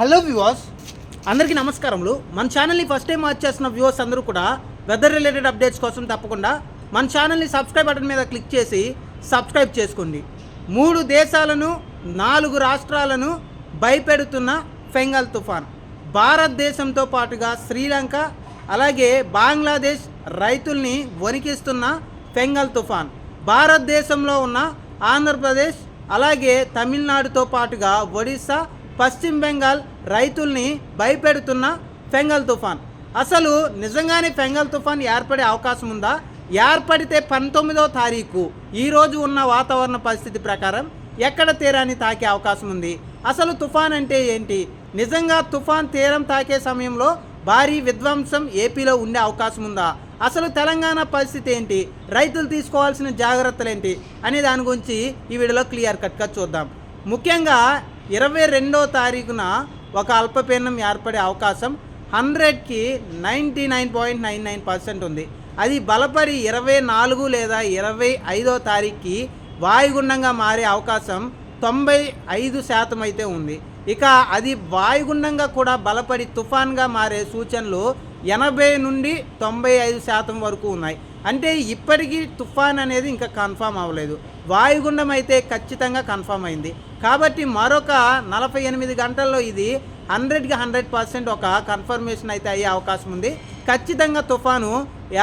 Hello viewers. అందరికీ నమస్కారములు. మన ఛానల్ని ఫస్ట్ టైం వాచ్ చేస్తున్న వ్యూవర్స్ అందరూ కూడా వెదర్ రిలేటెడ్ అప్డేట్స్ కోసం తప్పకుండా మన ఛానల్ని సబ్స్క్రైబ్ బటన్ మీద క్లిక్ చేసి సబ్స్క్రైబ్ చేసుకోండి. మూడు దేశాలను నాలుగు రాష్ట్రాలను భయపెడుతున్న ఫెంగల్ తుఫాన్. భారతదేశంతో పాటుగా శ్రీలంక అలాగే బంగ్లాదేశ్ రైతుల్ని వణికిస్తున్న ఫెంగల్ తుఫాన్. భారతదేశంలో ఉన్న ఆంధ్రప్రదేశ్ అలాగే తమిళనాడుతో పాటుగా ఒడిశా పశ్చిమ బెంగాల్ రైతుల్ని భయపెడుతున్న ఫెంగల్ తుఫాన్. అసలు నిజంగానే ఫెంగల్ తుఫాన్ ఏర్పడే అవకాశం ఉందా? ఏర్పడితే పంతొమ్మిదో తారీఖు ఈరోజు ఉన్న వాతావరణ పరిస్థితి ప్రకారం ఎక్కడ తీరాన్ని తాకే అవకాశం ఉంది? అసలు తుఫాన్ అంటే ఏంటి? నిజంగా తుఫాన్ తీరం తాకే సమయంలో భారీ విధ్వంసం ఏపీలో ఉండే అవకాశం ఉందా? అసలు తెలంగాణ పరిస్థితి ఏంటి? రైతులు తీసుకోవాల్సిన జాగ్రత్తలు ఏంటి? అనే దాని గురించి ఈ వీడియోలో క్లియర్ కట్గా చూద్దాం. ముఖ్యంగా ఇరవై రెండో తారీఖున ఒక అల్పపీడనం ఏర్పడే అవకాశం హండ్రెడ్కి ninety nine point nine nine percent ఉంది. అది బలపడి ఇరవై నాలుగు లేదా ఇరవై ఐదో తారీఖుకి వాయుగుండంగా మారే అవకాశం తొంభై ఐదు శాతం అయితే ఉంది. ఇక అది వాయుగుండంగా కూడా బలపడి తుఫాన్గా మారే సూచనలు ఎనభై నుండి తొంభై ఐదు శాతం వరకు ఉన్నాయి. అంటే ఇప్పటికీ తుఫాన్ అనేది ఇంకా కన్ఫామ్ అవ్వలేదు. వాయుగుండం అయితే ఖచ్చితంగా కన్ఫామ్ అయింది. కాబట్టి మరొక నలభై ఎనిమిది గంటల్లో ఇది హండ్రెడ్కి హండ్రెడ్ పర్సెంట్ ఒక కన్ఫర్మేషన్ అయితే అయ్యే అవకాశం ఉంది. ఖచ్చితంగా తుఫాను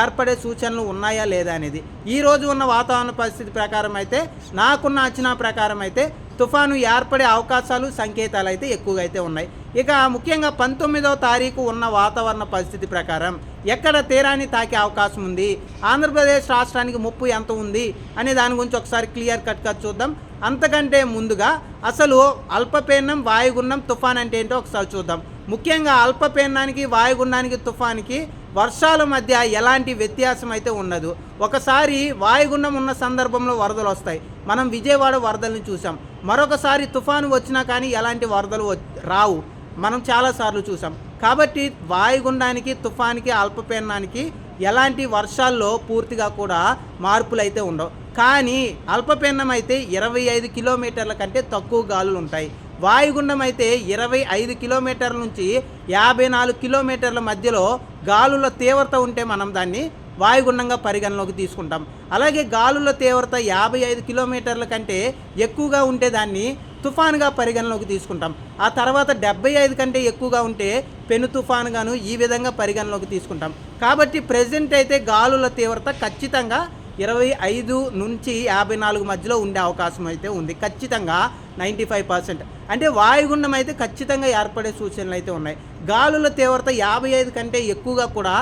ఏర్పడే సూచనలు ఉన్నాయా లేదా అనేది. ఈ రోజు ఉన్న వాతావరణ పరిస్థితి ప్రకారం అయితే నాకున్న అంచనా ప్రకారం అయితే తుఫాను ఏర్పడే అవకాశాలు సంకేతాలు అయితే ఎక్కువగా అయితే ఉన్నాయి. ఇక ముఖ్యంగా పంతొమ్మిదవ తారీఖు ఉన్న వాతావరణ పరిస్థితి ప్రకారం ఎక్కడ తీరాన్ని తాకే అవకాశం ఉంది? ఆంధ్రప్రదేశ్ రాష్ట్రానికి ముప్పు ఎంత ఉంది? అనే దాని గురించి ఒకసారి క్లియర్ కట్గా చూద్దాం. అంతకంటే ముందుగా అసలు అల్పపీడనం వాయుగుండం తుఫాన్ అంటే ఏంటో ఒకసారి చూద్దాం. ముఖ్యంగా అల్పపీడనానికి వాయుగుండానికి తుఫానికి వర్షాల మధ్య ఎలాంటి వ్యత్యాసం అయితే ఉండదు. ఒకసారి వాయుగుండం ఉన్న సందర్భంలో వరదలు వస్తాయి. మనం విజయవాడ వరదలను చూసాం మరొకసారి తుఫాను వచ్చినా కానీ ఎలాంటి వరదలు వ- రావు. మనం చాలాసార్లు చూసాం కాబట్టి వాయుగుండానికి తుఫానికి అల్పపీడనానికి ఎలాంటి వర్షాల్లో పూర్తిగా కూడా మార్పులు అయితే ఉండవు. కానీ అల్పపీడనం అయితే ఇరవై ఐదు కిలోమీటర్ల కంటే తక్కువ గాలులు ఉంటాయి వాయుగుండం అయితే ఇరవై ఐదు కిలోమీటర్ల నుంచి యాభై నాలుగు కిలోమీటర్ల మధ్యలో గాలుల తీవ్రత ఉంటే మనం దాన్ని వాయుగుండంగా పరిగణలోకి తీసుకుంటాం. అలాగే గాలుల తీవ్రత యాభై ఐదు కిలోమీటర్ల కంటే ఎక్కువగా ఉంటే దాన్ని తుఫానుగా పరిగణలోకి తీసుకుంటాం. ఆ తర్వాత డెబ్బై ఐదు కంటే ఎక్కువగా ఉంటే పెను తుఫానుగాను ఈ విధంగా పరిగణలోకి తీసుకుంటాం. కాబట్టి ప్రజెంట్ అయితే గాలుల తీవ్రత ఖచ్చితంగా ఇరవై ఐదు నుంచి యాభై నాలుగు మధ్యలో ఉండే అవకాశం అయితే ఉంది. ఖచ్చితంగా నైంటీ ఫైవ్ పర్సెంట్. అంటే వాయుగుండం అయితే ఖచ్చితంగా ఏర్పడే సూచనలు అయితే ఉన్నాయి. గాలుల తీవ్రత యాభై ఐదు కంటే ఎక్కువగా కూడా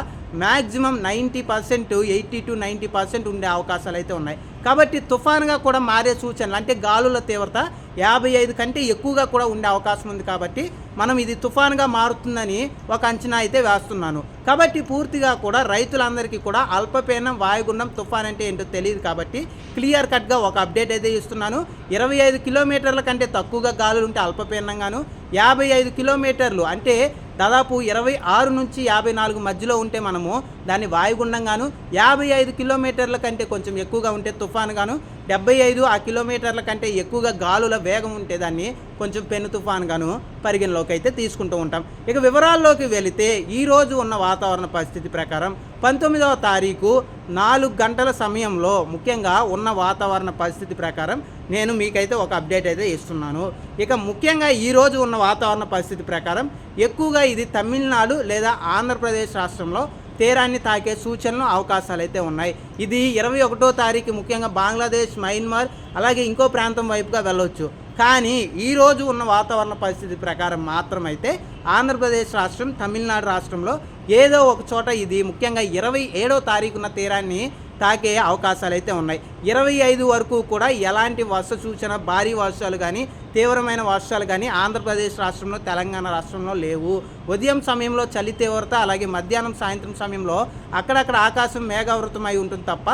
maximum ninety percent eighty to ninety percent ఉండే అవకాశాలు అయితే ఉన్నాయి. కాబట్టి తుఫాన్గా కూడా మారే సూచనలు అంటే గాలుల తీవ్రత యాభై ఐదు కంటే ఎక్కువగా కూడా ఉండే అవకాశం ఉంది కాబట్టి మనం ఇది తుఫాన్గా మారుతుందని ఒక అంచనా అయితే వేస్తున్నాను. కాబట్టి పూర్తిగా కూడా రైతులందరికీ కూడా అల్పపీడనం వాయుగుండం తుఫాన్ అంటే ఏంటో తెలియదు కాబట్టి క్లియర్ కట్గా ఒక అప్డేట్ అయితే ఇస్తున్నాను. ఇరవై ఐదు కిలోమీటర్ల కంటే తక్కువగా గాలులు ఉంటే అల్పపీడనంగాను యాభై ఐదు కిలోమీటర్లు అంటే దాదాపు ఇరవై ఆరు నుంచి యాభై నాలుగు మధ్యలో ఉంటే మనము దాన్ని వాయుగుండంగాను యాభై ఐదు కిలోమీటర్ల కంటే కొంచెం ఎక్కువగా ఉంటే తుఫాన్గాను డెబ్బై ఐదు ఆ కిలోమీటర్ల కంటే ఎక్కువగా గాలుల వేగం ఉంటే దాన్ని కొంచెం పెను తుఫాన్గాను పరిగణలోకి అయితే తీసుకుంటూ ఉంటాం. ఇక వివరాల్లోకి వెళితే ఈ రోజు ఉన్న వాతావరణ పరిస్థితి ప్రకారం పంతొమ్మిదవ తారీఖు నాలుగు గంటల సమయంలో ముఖ్యంగా ఉన్న వాతావరణ పరిస్థితి ప్రకారం నేను మీకైతే ఒక అప్డేట్ అయితే ఇస్తున్నాను. ఇక ముఖ్యంగా ఈ రోజు ఉన్న వాతావరణ పరిస్థితి ప్రకారం ఎక్కువగా ఇది తమిళనాడు లేదా ఆంధ్రప్రదేశ్ రాష్ట్రంలో తీరాన్ని తాకే సూచనలు అవకాశాలు అయితే ఉన్నాయి. ఇది ఇరవై ఒకటో తారీఖు ముఖ్యంగా బంగ్లాదేశ్ మయన్మార్ అలాగే ఇంకో ప్రాంతం వైపుగా వెళ్ళొచ్చు. కానీ ఈరోజు ఉన్న వాతావరణ పరిస్థితి ప్రకారం మాత్రమైతే ఆంధ్రప్రదేశ్ రాష్ట్రం తమిళనాడు రాష్ట్రంలో ఏదో ఒక చోట ఇది ముఖ్యంగా ఇరవై ఏడో తారీఖున తీరాన్ని తాకే అవకాశాలు అయితే ఉన్నాయి. ఇరవై ఐదు వరకు కూడా ఎలాంటి వర్ష సూచన భారీ వర్షాలు కానీ తీవ్రమైన వర్షాలు కానీ ఆంధ్రప్రదేశ్ రాష్ట్రంలో తెలంగాణ రాష్ట్రంలో లేవు. ఉదయం సమయంలో చలి తీవ్రత అలాగే మధ్యాహ్నం సాయంత్రం సమయంలో అక్కడక్కడ ఆకాశం మేఘావృతమై ఉంటుంది తప్ప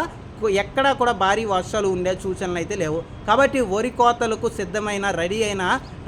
ఎక్కడా కూడా భారీ వర్షాలు ఉండే సూచనలు అయితే లేవు. కాబట్టి వరి కోతలకు సిద్ధమైన రెడీ అయిన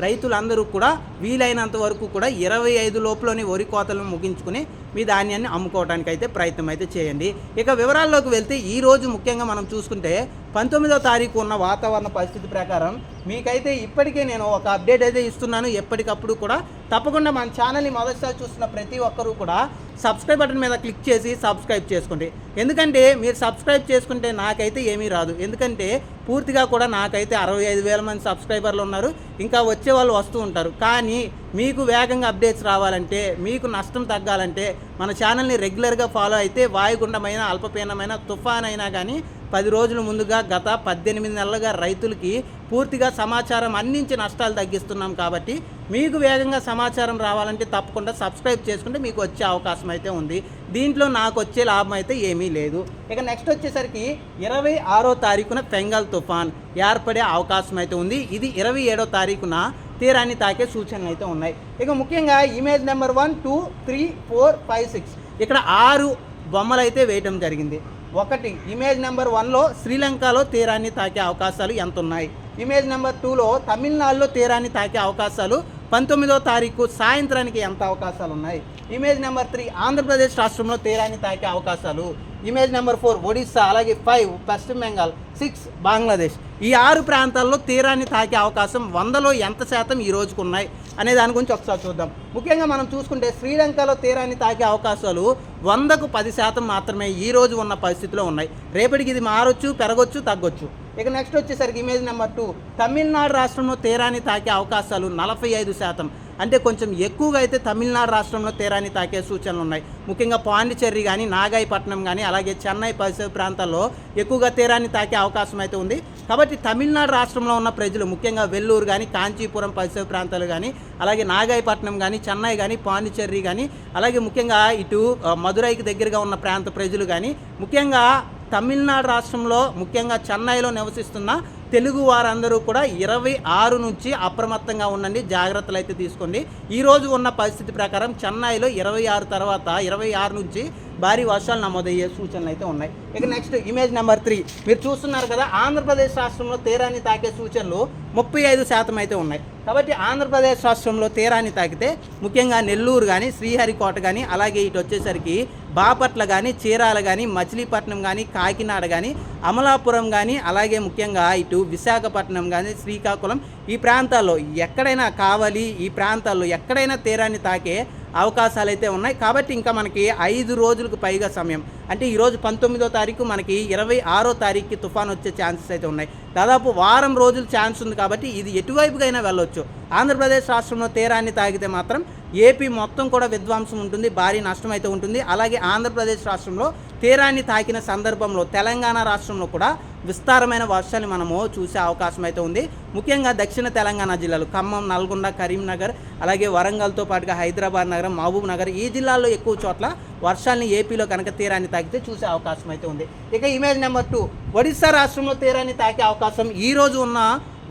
రైతులందరూ కూడా వీలైనంత వరకు కూడా ఇరవై ఐదు లోపలని వరి కోతలను ముగించుకుని మీ ధాన్యాన్ని అమ్ముకోవడానికి అయితే ప్రయత్నం అయితే చేయండి. ఇక వివరాల్లోకి వెళ్తే ఈ రోజు ముఖ్యంగా మనం చూసుకుంటే పంతొమ్మిదో తారీఖు ఉన్న వాతావరణ పరిస్థితి ప్రకారం మీకైతే ఇప్పటికే నేను ఒక అప్డేట్ అయితే ఇస్తున్నాను. ఎప్పటికప్పుడు కూడా తప్పకుండా మన ఛానల్ని మొదటిసారి చూస్తున్న ప్రతి ఒక్కరూ కూడా సబ్స్క్రైబ్ బటన్ మీద క్లిక్ చేసి సబ్స్క్రైబ్ చేసుకోండి. ఎందుకంటే మీరు సబ్స్క్రైబ్ చేసుకుంటే నాకైతే ఏమీ రాదు. ఎందుకంటే పూర్తిగా కూడా నాకైతే అరవై ఐదు వేల మంది సబ్స్క్రైబర్లు ఉన్నారు. ఇంకా వచ్చే వాళ్ళు వస్తూ ఉంటారు. కానీ మీకు వేగంగా అప్డేట్స్ రావాలంటే మీకు నష్టం తగ్గాలంటే మన ఛానల్ని రెగ్యులర్గా ఫాలో అయితే వాయుగుండమైన అల్పపీనమైన తుఫాన్ అయినా కానీ పది రోజుల ముందుగా గత పద్దెనిమిది నెలలుగా రైతులకి పూర్తిగా సమాచారం అందించి నష్టాలు తగ్గిస్తున్నాం కాబట్టి మీకు వేగంగా సమాచారం రావాలంటే తప్పకుండా సబ్స్క్రైబ్ చేసుకుంటే మీకు వచ్చే అవకాశం అయితే ఉంది. దీంట్లో నాకు వచ్చే లాభం అయితే ఏమీ లేదు. ఇక నెక్స్ట్ వచ్చేసరికి ఇరవై ఆరో తారీఖున ఫెంగల్ తుఫాన్ ఏర్పడే అవకాశం అయితే ఉంది. ఇది ఇరవై ఏడో తారీఖున తీరాన్ని తాకే సూచనలు అయితే ఉన్నాయి. ఇక ముఖ్యంగా image number one two three four five six ఇక్కడ ఆరు బొమ్మలు అయితే వేయటం జరిగింది. ఒకటి ఇమేజ్ నెంబర్ వన్లో శ్రీలంకలో తీరాన్ని తాకే అవకాశాలు ఎంత ఉన్నాయి ఇమేజ్ నెంబర్ టూలో తమిళనాడులో తీరాన్ని తాకే అవకాశాలు పంతొమ్మిదో తారీఖు సాయంత్రానికి ఎంత అవకాశాలు ఉన్నాయి ఇమేజ్ నెంబర్ త్రీ ఆంధ్రప్రదేశ్ రాష్ట్రంలో తీరాన్ని తాకే అవకాశాలు. ఇమేజ్ నెంబర్ ఫోర్ ఒడిస్సా అలాగే ఫైవ్ పశ్చిమ బెంగాల్ సిక్స్ బంగ్లాదేశ్. ఈ ఆరు ప్రాంతాల్లో తీరాన్ని తాకే అవకాశం వందలో ఎంత శాతం ఈ రోజుకు ఉన్నాయి అనే దాని గురించి ఒకసారి చూద్దాం. ముఖ్యంగా మనం చూసుకుంటే శ్రీలంకలో తీరాన్ని తాకే అవకాశాలు వందకు పది శాతం మాత్రమే ఈ రోజు ఉన్న పరిస్థితిలో ఉన్నాయి. రేపటికి ఇది మారొచ్చు పెరగొచ్చు తగ్గొచ్చు. ఇక నెక్స్ట్ వచ్చేసరికి ఇమేజ్ నెంబర్ టూ తమిళనాడు రాష్ట్రంలో తీరాన్ని తాకే అవకాశాలు నలభై ఐదు శాతం. అంటే కొంచెం ఎక్కువగా అయితే తమిళనాడు రాష్ట్రంలో తీరాన్ని తాకే సూచనలు ఉన్నాయి. ముఖ్యంగా పాండిచ్చేరి కానీ నాగాయపట్నం కానీ అలాగే చెన్నై పరిసర ప్రాంతాల్లో ఎక్కువగా తీరాన్ని తాకే అవకాశం అయితే ఉంది. కాబట్టి తమిళనాడు రాష్ట్రంలో ఉన్న ప్రజలు ముఖ్యంగా వెల్లూరు కానీ కాంచీపురం పరిసర ప్రాంతాలు కానీ అలాగే నాగాయపట్నం కానీ చెన్నై కానీ పాండిచ్చేరి కానీ అలాగే ముఖ్యంగా ఇటు మదురైకి దగ్గరగా ఉన్న ప్రాంత ప్రజలు కానీ ముఖ్యంగా తమిళనాడు రాష్ట్రంలో ముఖ్యంగా చెన్నైలో నివసిస్తున్న తెలుగు వారందరూ కూడా ఇరవై ఆరు నుంచి అప్రమత్తంగా ఉండండి జాగ్రత్తలు అయితే తీసుకోండి. ఈరోజు ఉన్న పరిస్థితి ప్రకారం చెన్నైలో ఇరవై ఆరు తర్వాత ఇరవై ఆరు నుంచి భారీ వర్షాలు నమోదయ్యే సూచనలు అయితే ఉన్నాయి. ఇక నెక్స్ట్ ఇమేజ్ నెంబర్ త్రీ మీరు చూస్తున్నారు కదా ఆంధ్రప్రదేశ్ రాష్ట్రంలో తీరాన్ని తాకే సూచనలు ముప్పై ఐదు శాతం అయితే ఉన్నాయి. కాబట్టి ఆంధ్రప్రదేశ్ రాష్ట్రంలో తీరాన్ని తాకితే ముఖ్యంగా నెల్లూరు కానీ శ్రీహరికోట కానీ అలాగే ఇటు వచ్చేసరికి బాపట్ల కానీ చీరాల కానీ మచిలీపట్నం కానీ కాకినాడ కానీ అమలాపురం కానీ అలాగే ముఖ్యంగా ఇటు విశాఖపట్నం కానీ శ్రీకాకుళం ఈ ప్రాంతాల్లో ఎక్కడైనా కావాలి ఈ ప్రాంతాల్లో ఎక్కడైనా తీరాన్ని తాకే అవకాశాలు అయితే ఉన్నాయి. కాబట్టి ఇంకా మనకి ఐదు రోజులకు పైగా సమయం. అంటే ఈరోజు పంతొమ్మిదో తారీఖు మనకి ఇరవై ఆరో తారీఖుకి తుఫాన్ వచ్చే ఛాన్సెస్ అయితే ఉన్నాయి. దాదాపు వారం రోజులు ఛాన్స్ ఉంది కాబట్టి ఇది ఎటువైపుకైనా వెళ్ళొచ్చు. ఆంధ్రప్రదేశ్ రాష్ట్రంలో తీరాన్ని తాగితే మాత్రం ఏపీ మొత్తం కూడా విధ్వంసం ఉంటుంది. భారీ నష్టం అయితే ఉంటుంది. అలాగే ఆంధ్రప్రదేశ్ రాష్ట్రంలో తీరాన్ని తాకిన సందర్భంలో తెలంగాణ రాష్ట్రంలో కూడా విస్తారమైన వర్షాలు మనము చూసే అవకాశం అయితే ఉంది. ముఖ్యంగా దక్షిణ తెలంగాణ జిల్లాలు ఖమ్మం నల్గొండ కరీంనగర్ అలాగే వరంగల్తో పాటుగా హైదరాబాద్ నగరం మహబూబ్ నగర్ ఈ జిల్లాల్లో ఎక్కువ చోట్ల వర్షాలని ఏపీలో కనుక తీరాన్ని తాకితే చూసే అవకాశం అయితే ఉంది. ఇక ఇమేజ్ నెంబర్ టూ ఒడిశా రాష్ట్రంలో తీరాన్ని తాకే అవకాశం ఈరోజు ఉన్న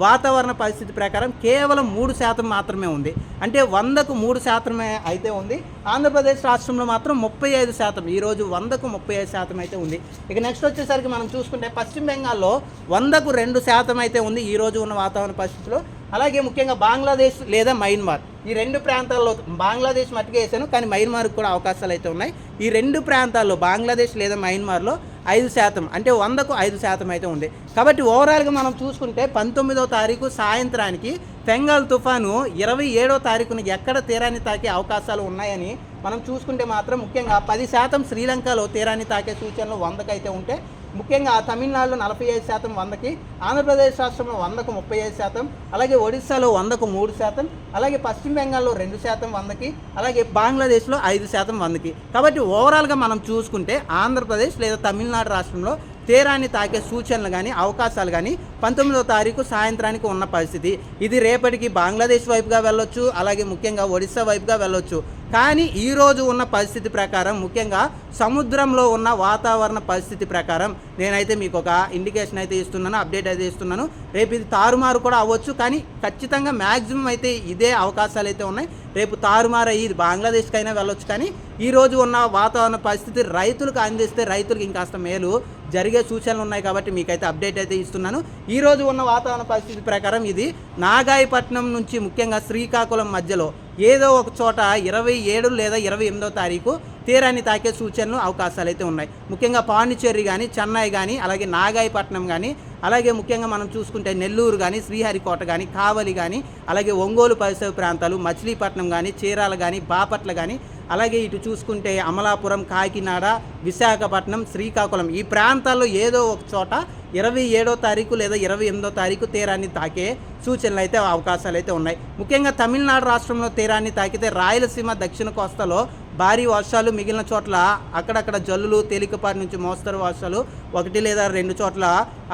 వాతావరణ పరిస్థితి ప్రకారం కేవలం మూడు శాతం మాత్రమే ఉంది. అంటే వందకు మూడు శాతమే అయితే ఉంది. ఆంధ్రప్రదేశ్ రాష్ట్రంలో మాత్రం ముప్పై ఐదు శాతం ఈరోజు వందకు ముప్పై ఐదు శాతం అయితే ఉంది. ఇక నెక్స్ట్ వచ్చేసరికి మనం చూసుకుంటే పశ్చిమ బెంగాల్లో వందకు రెండు శాతం అయితే ఉంది ఈరోజు ఉన్న వాతావరణ పరిస్థితిలో. అలాగే ముఖ్యంగా బంగ్లాదేశ్ లేదా మయన్మార్ ఈ రెండు ప్రాంతాల్లో బంగ్లాదేశ్ మట్టుకు వేసాను కానీ మయన్మార్కి కూడా అవకాశాలు అయితే ఉన్నాయి. ఈ రెండు ప్రాంతాల్లో బంగ్లాదేశ్ లేదా మయన్మార్లో ఐదు శాతం అంటే వందకు ఐదు శాతం అయితే ఉంది. కాబట్టి ఓవరాల్గా మనం చూసుకుంటే పంతొమ్మిదో తారీఖు సాయంత్రానికి బెంగాల్ తుఫాను ఇరవై ఏడో తారీఖున ఎక్కడ తీరాన్ని తాకే అవకాశాలు ఉన్నాయని మనం చూసుకుంటే మాత్రం ముఖ్యంగా పది శాతం శ్రీలంకలో తీరాన్ని తాకే సూచనలు వందకైతే ఉంటే ముఖ్యంగా తమిళనాడులో నలభై ఐదు శాతం వందకి ఆంధ్రప్రదేశ్ రాష్ట్రంలో వందకు ముప్పై ఐదు శాతం అలాగే ఒడిశాలో వందకు మూడు శాతం అలాగే పశ్చిమ బెంగాల్లో రెండు శాతం వందకి అలాగే బంగ్లాదేశ్లో ఐదు శాతం వందకి. కాబట్టి ఓవరాల్గా మనం చూసుకుంటే ఆంధ్రప్రదేశ్ లేదా తమిళనాడు రాష్ట్రంలో తీరాన్ని తాకే సూచనలు కానీ అవకాశాలు కానీ పంతొమ్మిదో తారీఖు సాయంత్రానికి ఉన్న పరిస్థితి. ఇది రేపటికి బంగ్లాదేశ్ వైపుగా వెళ్ళొచ్చు అలాగే ముఖ్యంగా ఒడిశా వైపుగా వెళ్ళొచ్చు. కానీ ఈరోజు ఉన్న పరిస్థితి ప్రకారం ముఖ్యంగా సముద్రంలో ఉన్న వాతావరణ పరిస్థితి ప్రకారం నేనైతే మీకు ఒక ఇండికేషన్ అయితే ఇస్తున్నాను అప్డేట్ అయితే ఇస్తున్నాను. రేపు ఇది తారుమారు కూడా అవ్వచ్చు కానీ ఖచ్చితంగా మ్యాక్సిమం అయితే ఇదే అవకాశాలు అయితే ఉన్నాయి. రేపు తారుమారు అయ్యి ఇది బంగ్లాదేశ్కైనా వెళ్ళొచ్చు కానీ ఈరోజు ఉన్న వాతావరణ పరిస్థితి రైతులకు అందిస్తే రైతులకు ఇంకాస్త మేలు. జరిగే సూచనలు ఉన్నాయి కాబట్టి మీకైతే అప్డేట్ అయితే ఇస్తున్నాను. ఈరోజు ఉన్న వాతావరణ పరిస్థితి ప్రకారం ఇది నాగాయపట్నం నుంచి ముఖ్యంగా శ్రీకాకుళం మధ్యలో ఏదో ఒక చోట ఇరవై ఏడు లేదా ఇరవై ఎనిమిదో తారీఖు తీరాన్ని తాకే సూచనలు అవకాశాలు అయితే ఉన్నాయి. ముఖ్యంగా పాండిచ్చేరి కానీ చెన్నై కానీ అలాగే నాగాయపట్నం కానీ అలాగే ముఖ్యంగా మనం చూసుకుంటే నెల్లూరు కానీ శ్రీహరికోట కానీ కావలి కానీ అలాగే ఒంగోలు పరిసర ప్రాంతాలు మచిలీపట్నం కానీ చీరాల కానీ బాపట్ల కానీ అలాగే ఇటు చూసుకుంటే అమలాపురం కాకినాడ విశాఖపట్నం శ్రీకాకుళం ఈ ప్రాంతాల్లో ఏదో ఒక చోట ఇరవై ఏడో తారీఖు లేదా ఇరవై ఎనిమిదో తారీఖు తీరాన్ని తాకే సూచనలు అయితే అవకాశాలు అయితే ఉన్నాయి. ముఖ్యంగా తమిళనాడు రాష్ట్రంలో తీరాన్ని తాకితే రాయలసీమ దక్షిణ కోస్తాలో భారీ వర్షాలు మిగిలిన చోట్ల అక్కడక్కడ జల్లులు తేలికపాటి నుంచి మోస్తరు వర్షాలు ఒకటి లేదా రెండు చోట్ల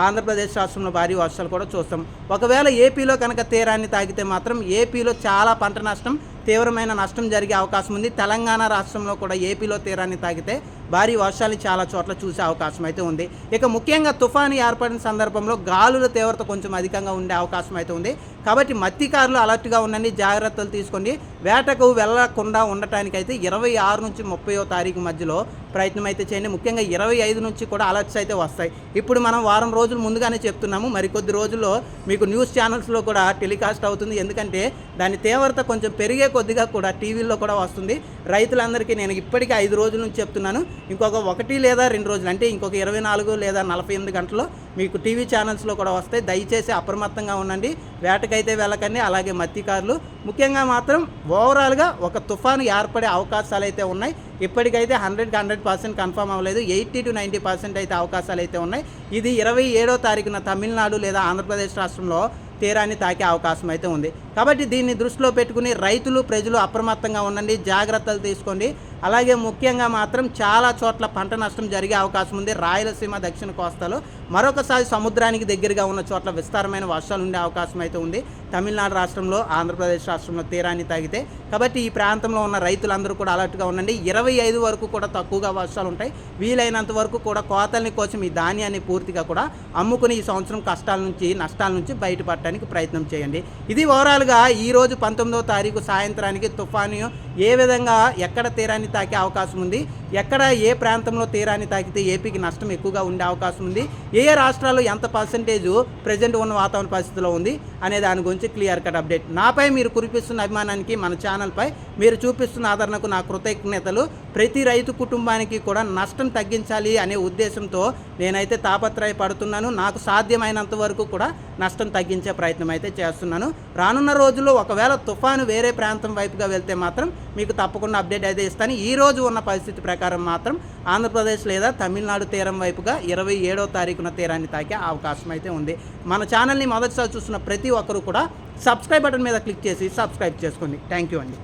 ఆంధ్రప్రదేశ్ రాష్ట్రంలో భారీ వర్షాలు కూడా చూస్తాం. ఒకవేళ ఏపీలో కనుక తీరాన్ని తాకితే మాత్రం ఏపీలో చాలా పంట నష్టం తీవ్రమైన నష్టం జరిగే అవకాశం ఉంది. తెలంగాణ రాష్ట్రంలో కూడా ఏపీలో తీరాన్ని తాకితే భారీ వర్షాలు చాలా చోట్ల చూసే అవకాశం అయితే ఉంది. ఇక ముఖ్యంగా తుఫాను ఏర్పడిన సందర్భంలో గాలుల తీవ్రత కొంచెం అధికంగా ఉండే అవకాశం అయితే ఉంది. కాబట్టి మత్స్యకారులు అలర్ట్గా ఉండండి జాగ్రత్తలు తీసుకోండి. వేటకు వెళ్ళకుండా ఉండటానికైతే ఇరవై ఆరు నుంచి ముప్పయో తారీఖు మధ్యలో ప్రయత్నం అయితే చేయండి. ముఖ్యంగా ఇరవై ఐదు నుంచి కూడా అలర్ట్స్ అయితే వస్తాయి. ఇప్పుడు మనం వారం రోజులు ముందుగానే చెప్తున్నాము. మరికొద్ది రోజుల్లో మీకు న్యూస్ ఛానల్స్లో కూడా టెలికాస్ట్ అవుతుంది. ఎందుకంటే దాని తీవ్రత కొంచెం పెరిగే కొద్దిగా కూడా టీవీల్లో కూడా వస్తుంది. రైతులందరికీ నేను ఇప్పటికీ ఐదు రోజుల నుంచి చెప్తున్నాను. ఇంకొక ఒకటి లేదా రెండు రోజులు అంటే ఇంకొక ఇరవై నాలుగు లేదా నలభై ఎనిమిది గంటల్లో మీకు టీవీ ఛానల్స్లో కూడా వస్తాయి. దయచేసి అప్రమత్తంగా ఉండండి. వేటకైతే వెళ్ళకండి. అలాగే మత్స్యకారులు ముఖ్యంగా మాత్రం ఓవరాల్గా ఒక తుఫాను ఏర్పడే అవకాశాలు అయితే ఉన్నాయి. ఇప్పటికైతే హండ్రెడ్కి హండ్రెడ్ పర్సెంట్ కన్ఫర్మ్ అవ్వలేదు. ఎయిటీ టు నైంటీ పర్సెంట్ అయితే అవకాశాలు అయితే ఉన్నాయి. ఇది ఇరవై ఏడో తారీఖున తమిళనాడు లేదా ఆంధ్రప్రదేశ్ రాష్ట్రంలో తీరాన్ని తాకే అవకాశం అయితే ఉంది. కాబట్టి దీన్ని దృష్టిలో పెట్టుకుని రైతులు ప్రజలు అప్రమత్తంగా ఉండండి. జాగ్రత్తలు తీసుకోండి. అలాగే ముఖ్యంగా మాత్రం చాలా చోట్ల పంట నష్టం జరిగే అవకాశం ఉంది. రాయలసీమ దక్షిణ కోస్తాలో మరొకసారి సముద్రానికి దగ్గరగా ఉన్న చోట్ల విస్తారమైన వర్షాలు ఉండే అవకాశం అయితే ఉంది. తమిళనాడు రాష్ట్రంలో ఆంధ్రప్రదేశ్ రాష్ట్రంలో తీరాన్ని తాగితే కాబట్టి ఈ ప్రాంతంలో ఉన్న రైతులందరూ కూడా అలర్ట్గా ఉండండి. ఇరవై ఐదు వరకు కూడా తక్కువగా వర్షాలు ఉంటాయి. వీలైనంత వరకు కూడా కోతల్ని కోసం ఈ ధాన్యాన్ని పూర్తిగా కూడా అమ్ముకుని ఈ సంవత్సరం కష్టాల నుంచి నష్టాల నుంచి బయటపడటానికి ప్రయత్నం చేయండి. ఇది ఓవరాల్గా ఈ రోజు పంతొమ్మిదవ తారీఖు సాయంత్రానికి తుఫాను. ఏ విధంగా ఎక్కడ తీరాన్ని తాకే అవకాశం ఉంది? ఎక్కడ ఏ ప్రాంతంలో తీరాన్ని తాకితే ఏపీకి నష్టం ఎక్కువగా ఉండే అవకాశం ఉంది. ఏ ఏ రాష్ట్రాల్లో ఎంత పర్సంటేజ్ ప్రజెంట్ ఉన్న వాతావరణ పరిస్థితిలో ఉంది అనే దాని గురించి క్లియర్ కట్ అప్డేట్. నాపై మీరు కురిపిస్తున్న అభిమానానికి మన ఛానల్పై మీరు చూపిస్తున్న ఆదరణకు నా కృతజ్ఞతలు. ప్రతి రైతు కుటుంబానికి కూడా నష్టం తగ్గించాలి అనే ఉద్దేశంతో నేనైతే తాపత్రయపడుతున్నాను. నాకు సాధ్యమైనంత వరకు కూడా నష్టం తగ్గించే ప్రయత్నం అయితే చేస్తున్నాను. రానున్న రోజుల్లో ఒకవేళ తుఫాను వేరే ప్రాంతం వైపుగా వెళ్తే మాత్రం మీకు తప్పకుండా అప్డేట్ అయితే ఇస్తాను. ఈ రోజు ఉన్న పరిస్థితి ప్రకారం మాత్రం ఆంధ్రప్రదేశ్ లేదా తమిళనాడు తీరం వైపుగా ఇరవై ఏడో తారీఖున తీరాన్ని తాకే అవకాశం అయితే ఉంది. మన ఛానల్ని మొదటిసారి చూస్తున్న ప్రతి ఒక్కరూ కూడా సబ్స్క్రైబ్ బటన్ మీద క్లిక్ చేసి సబ్స్క్రైబ్ చేసుకోండి. థ్యాంక్ యూ అండి.